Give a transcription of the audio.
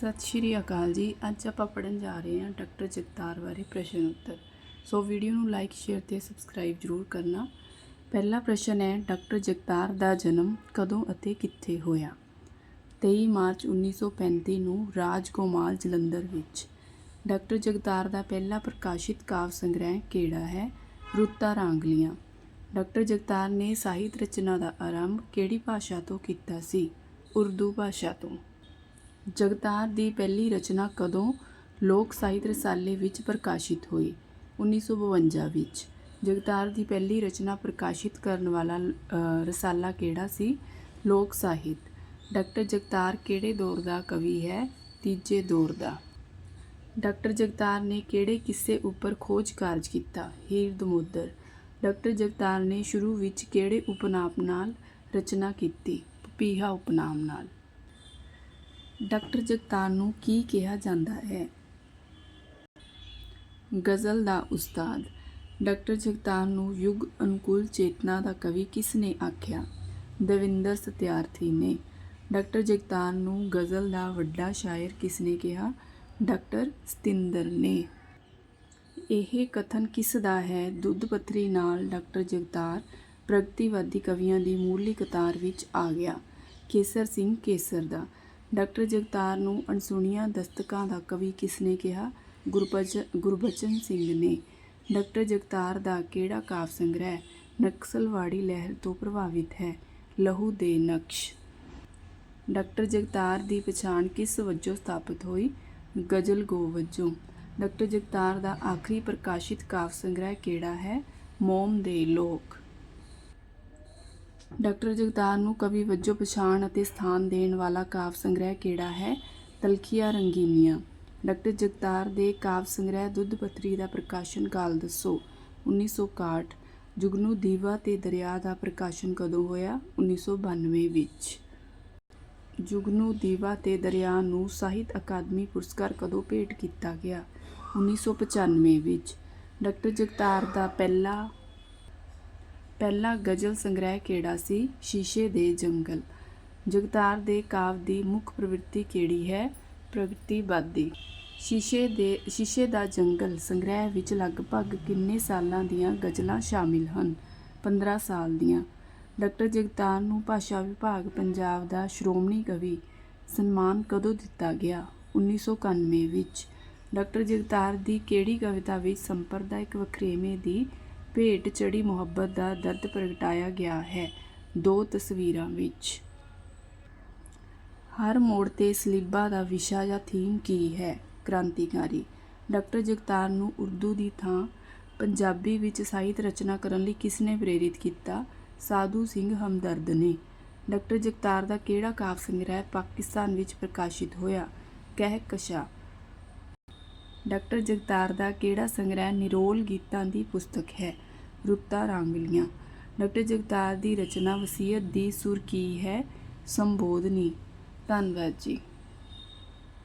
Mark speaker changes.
Speaker 1: ਸਤਿ ਸ਼੍ਰੀ ਅਕਾਲ ਜੀ। ਅੱਜ ਆਪਾਂ ਪੜਨ ਜਾ ਰਹੇ ਹਾਂ ਡਾਕਟਰ ਜਗਤਾਰ ਬਾਰੇ ਪ੍ਰਸ਼ਨ ਉੱਤਰ। ਸੋ ਵੀਡੀਓ ਨੂੰ ਲਾਈਕ ਸ਼ੇਅਰ ਤੇ ਸਬਸਕ੍ਰਾਈਬ ਜ਼ਰੂਰ ਕਰਨਾ। ਪਹਿਲਾ ਪ੍ਰਸ਼ਨ ਹੈ, ਡਾਕਟਰ ਜਗਤਾਰ ਦਾ ਜਨਮ ਕਦੋਂ ਅਤੇ ਕਿੱਥੇ ਹੋਇਆ? 23 ਮਾਰਚ 1935 ਨੂੰ ਰਾਜਗੋਮਾਲ ਜਲੰਧਰ ਵਿੱਚ। ਡਾਕਟਰ ਜਗਤਾਰ ਦਾ ਪਹਿਲਾ ਪ੍ਰਕਾਸ਼ਿਤ ਕਾਵਿ ਸੰਗ੍ਰਹਿ ਕਿਹੜਾ ਹੈ? ਰੁੱਤਾਂ ਰਾਂਗਲੀਆਂ। ਡਾਕਟਰ ਜਗਤਾਰ ਨੇ ਸਾਹਿਤ ਰਚਨਾ ਦਾ ਆਰੰਭ ਕਿਹੜੀ ਭਾਸ਼ਾ ਤੋਂ ਕੀਤਾ ਸੀ? ਉਰਦੂ ਭਾਸ਼ਾ ਤੋਂ। ਜਗਤਾਰ ਦੀ ਪਹਿਲੀ ਰਚਨਾ ਕਦੋਂ ਲੋਕ ਸਾਹਿਤ ਰਸਾਲੇ ਵਿੱਚ ਪ੍ਰਕਾਸ਼ਿਤ ਹੋਈ? 1952 ਵਿੱਚ। ਜਗਤਾਰ ਦੀ ਪਹਿਲੀ ਰਚਨਾ ਪ੍ਰਕਾਸ਼ਿਤ ਕਰਨ ਵਾਲਾ ਰਸਾਲਾ ਕਿਹੜਾ ਸੀ? ਲੋਕ ਸਾਹਿਤ। ਡਾਕਟਰ ਜਗਤਾਰ ਕਿਹੜੇ ਦੌਰ ਦਾ ਕਵੀ ਹੈ? ਤੀਜੇ ਦੌਰ ਦਾ। ਡਾਕਟਰ ਜਗਤਾਰ ਨੇ ਕਿਹੜੇ ਕਿੱਸੇ ਉੱਪਰ ਖੋਜ ਕਾਰਜ ਕੀਤਾ? ਹੀਰ ਦਮੋਦਰ। ਡਾਕਟਰ ਜਗਤਾਰ ਨੇ ਸ਼ੁਰੂ ਵਿੱਚ ਕਿਹੜੇ ਉਪਨਾਮ ਨਾਲ ਰਚਨਾ ਕੀਤੀ? ਪਪੀਹਾ ਉਪਨਾਮ ਨਾਲ। ਡਾਕਟਰ ਜਗਤਾਰ ਨੂੰ ਕੀ ਕਿਹਾ ਜਾਂਦਾ ਹੈ? ਗਜ਼ਲ ਦਾ ਉਸਤਾਦ, ਡਾਕਟਰ ਜਗਤਾਰ ਨੂੰ ਯੁੱਗ ਅਨੁਕੂਲ ਚੇਤਨਾ ਦਾ ਕਵੀ ਕਿਸ ਨੇ ਆਖਿਆ? ਦਵਿੰਦਰ ਸਤਿਆਰਥੀ ਨੇ। ਡਾਕਟਰ ਜਗਤਾਰ ਨੂੰ ਗਜ਼ਲ ਦਾ ਵੱਡਾ ਸ਼ਾਇਰ ਕਿਸ ਨੇ ਕਿਹਾ? ਡਾਕਟਰ ਸਤਿੰਦਰ ਨੇ। ਇਹ ਕਥਨ ਕਿਸ ਦਾ ਹੈ? ਦੁੱਧ ਪੱਥਰੀ ਨਾਲ ਡਾਕਟਰ ਜਗਤਾਰ ਪ੍ਰਗਤੀਵਾਦੀ ਕਵੀਆਂ ਦੀ ਮੂਲੀ ਕਤਾਰ ਵਿੱਚ ਆ ਗਿਆ। ਕੇਸਰ ਸਿੰਘ ਕੇਸਰ ਦਾ। ਡਾਕਟਰ ਜਗਤਾਰ ਨੂੰ ਅਣਸੁਣੀਆਂ ਦਸਤਕਾਂ ਦਾ ਕਵੀ ਕਿਸ ਨੇ ਕਿਹਾ? ਗੁਰਬਚ, ਗੁਰਬਚਨ ਸਿੰਘ ਨੇ। ਡਾਕਟਰ ਜਗਤਾਰ ਦਾ ਕਿਹੜਾ ਕਾਵਿ ਸੰਗ੍ਰਹਿ ਨਕਸਲਵਾੜੀ ਲਹਿਰ ਤੋਂ ਪ੍ਰਭਾਵਿਤ ਹੈ। ਲਹੂ ਦੇ ਨਕਸ਼। ਡਾਕਟਰ ਜਗਤਾਰ ਦੀ ਪਛਾਣ ਕਿਸ ਵਜੋਂ ਸਥਾਪਿਤ ਹੋਈ? ਗਜ਼ਲ ਗੋ ਵਜੋਂ। ਡਾਕਟਰ ਜਗਤਾਰ ਦਾ ਆਖਰੀ ਪ੍ਰਕਾਸ਼ਿਤ ਕਾਵਿ ਸੰਗ੍ਰਹਿ ਕਿਹੜਾ ਹੈ? ਮੋਮ ਦੇ ਲੋਕ। ਡਾਕਟਰ ਜਗਤਾਰ ਨੂੰ ਕਵੀ ਵਜੋਂ ਪਛਾਣ ਅਤੇ ਸਥਾਨ ਦੇਣ ਵਾਲਾ ਕਾਵਿ ਸੰਗ੍ਰਹਿ ਕਿਹੜਾ ਹੈ? ਤਲਖੀਆਂ ਰੰਗੀਨੀਆਂ। ਡਾਕਟਰ ਜਗਤਾਰ ਦੇ ਕਾਵਿ ਸੰਗ੍ਰਹਿ ਦੁੱਧ ਪੱਤਰੀ ਦਾ ਪ੍ਰਕਾਸ਼ਨ ਕਾਲ ਦੱਸੋ। 1961 ਜੁਗਨੂ ਦੀਵਾ ਤੇ ਦਰਿਆ ਦਾ ਪ੍ਰਕਾਸ਼ਨ ਕਦੋਂ ਹੋਇਆ? 1992 ਵਿੱਚ। ਜੁਗਨੂ ਦੀਵਾ ਤੇ ਦਰਿਆ ਨੂੰ ਸਾਹਿਤ ਅਕਾਦਮੀ ਪੁਰਸਕਾਰ ਕਦੋਂ ਭੇਟ ਕੀਤਾ ਗਿਆ? 1995 ਵਿੱਚ। ਡਾਕਟਰ ਜਗਤਾਰ ਦਾ ਪਹਿਲਾ ਪਹਿਲਾ ਗਜ਼ਲ ਸੰਗ੍ਰਹਿ ਕਿਹੜਾ ਸੀ? ਸ਼ੀਸ਼ੇ ਦੇ ਜੰਗਲ। ਜਗਤਾਰ ਦੇ ਕਾਵ ਦੀ ਮੁੱਖ ਪ੍ਰਵਿਰਤੀ ਕਿਹੜੀ ਹੈ? ਪ੍ਰਗਤੀਵਾਦੀ ਸ਼ੀਸ਼ੇ ਦੇ, ਸ਼ੀਸ਼ੇ ਦਾ ਜੰਗਲ ਸੰਗ੍ਰਹਿ ਵਿੱਚ ਲਗਭਗ ਕਿੰਨੇ ਸਾਲਾਂ ਦੀਆਂ ਗਜ਼ਲਾਂ ਸ਼ਾਮਿਲ ਹਨ? 15 ਸਾਲ ਦੀਆਂ। ਡਾਕਟਰ ਜਗਤਾਰ ਨੂੰ ਭਾਸ਼ਾ ਵਿਭਾਗ ਪੰਜਾਬ ਦਾ ਸ਼੍ਰੋਮਣੀ ਕਵੀ ਸਨਮਾਨ ਕਦੋਂ ਦਿੱਤਾ ਗਿਆ? 1991 ਵਿੱਚ। ਡਾਕਟਰ ਜਗਤਾਰ ਦੀ ਕਿਹੜੀ ਕਵਿਤਾ ਵਿੱਚ ਸੰਪਰਦਾਇਕ ਵਖਰੇਵੇਂ ਦੀ ਭੇਟ ਚੜੀ ਮੁਹੱਬਤ ਦਾ ਦਰਦ ਪ੍ਰਗਟਾਇਆ ਗਿਆ ਹੈ। ਦੋ ਤਸਵੀਰਾਂ ਵਿੱਚ। ਹਰ ਮੋੜ ਤੇ ਸਲੀਬਾ ਦਾ ਵਿਸ਼ਾ ਜਾਂ ਥੀਮ ਕੀ ਹੈ? ਕ੍ਰਾਂਤੀਕਾਰੀ। ਡਾਕਟਰ ਜਗਤਾਰ ਨੂੰ ਉਰਦੂ ਦੀ ਥਾਂ ਪੰਜਾਬੀ ਵਿੱਚ ਸਾਹਿਤ ਰਚਨਾ ਕਰਨ ਲਈ ਕਿਸ ਨੇ ਪ੍ਰੇਰਿਤ ਕੀਤਾ? ਸਾਧੂ ਸਿੰਘ ਹਮਦਰਦ ਨੇ। ਡਾਕਟਰ ਜਗਤਾਰ ਦਾ ਕਿਹੜਾ ਕਾਵਿ ਸੰਗ੍ਰਹਿ ਪਾਕਿਸਤਾਨ ਵਿੱਚ ਪ੍ਰਕਾਸ਼ਿਤ ਹੋਇਆ? ਕਹਿਕਸ਼ਾ ਡਾਕਟਰ ਜਗਤਾਰ ਦਾ ਕਿਹੜਾ ਸੰਗ੍ਰਹਿ ਨਿਰੋਲ ਗੀਤਾਂ ਦੀ ਪੁਸਤਕ ਹੈ? ਰੁੱਤਾਂ ਰਾਂਗਲੀਆਂ। ਡਾਕਟਰ ਜਗਤਾਰ ਦੀ ਰਚਨਾ ਵਸੀਅਤ ਦੀ ਸੁਰ ਕੀ ਹੈ? ਸੰਬੋਧਨੀ। ਧੰਨਵਾਦ ਜੀ।